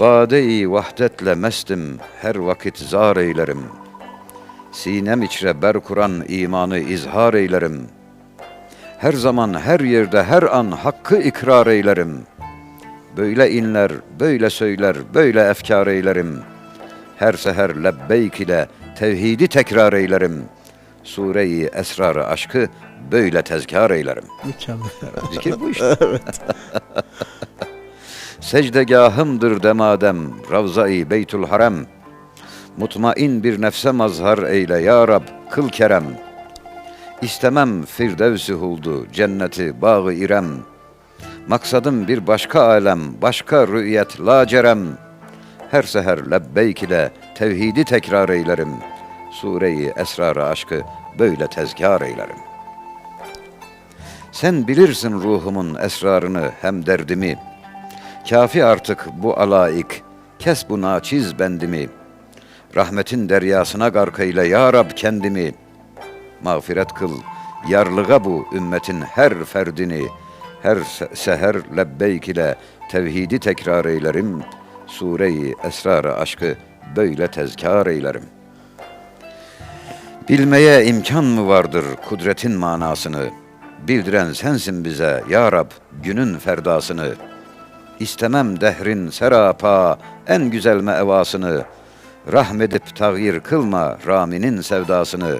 Bade-i vahdetle mestim, her vakit zar eylerim. Sinem içre ber kuran imanı izhar eylerim. Her zaman, her yerde, her an hakkı ikrar eylerim. Böyle inler, böyle söyler, böyle efkar eylerim. Her seher lebbeyk ile tevhidi tekrar eylerim. Sure-i esrarı aşkı böyle tezkar eylerim. Mükemmel. Zikir bu işte. Secdegahımdır demadem, Ravza-i Beytül Harem. Mutmain bir nefse mazhar eyle ya Rab, kıl kerem. İstemem firdevsi huldu, cenneti, bağı irem. Maksadım bir başka alem, başka rü'yet lacerem. Her seher lebbeyk ile tevhidi tekrar eylerim. Sure-i esrarı aşkı böyle tezkar eylerim. Sen bilirsin ruhumun esrarını hem derdimi. Kafi artık bu alaik, kes bu naçiz bendimi. Rahmetin deryasına gark eyle ya Rab kendimi. Mağfiret kıl, yarlığa bu ümmetin her ferdini. Her se- seher lebbeyk ile tevhidi tekrar eylerim. Sure-i esrarı aşkı böyle tezkar eylerim. Bilmeye imkan mı vardır kudretin manasını? Bildiren sensin bize ya Rab günün ferdasını. İstemem dehrin serapa en güzel mevasını. Rahmedip tağyir kılma Rami'nin sevdasını.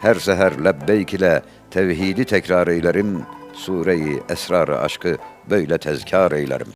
Her seher lebbeyk ile tevhidi tekrar eylerim. Sure-i esrarı aşkı böyle tezkar eylerim.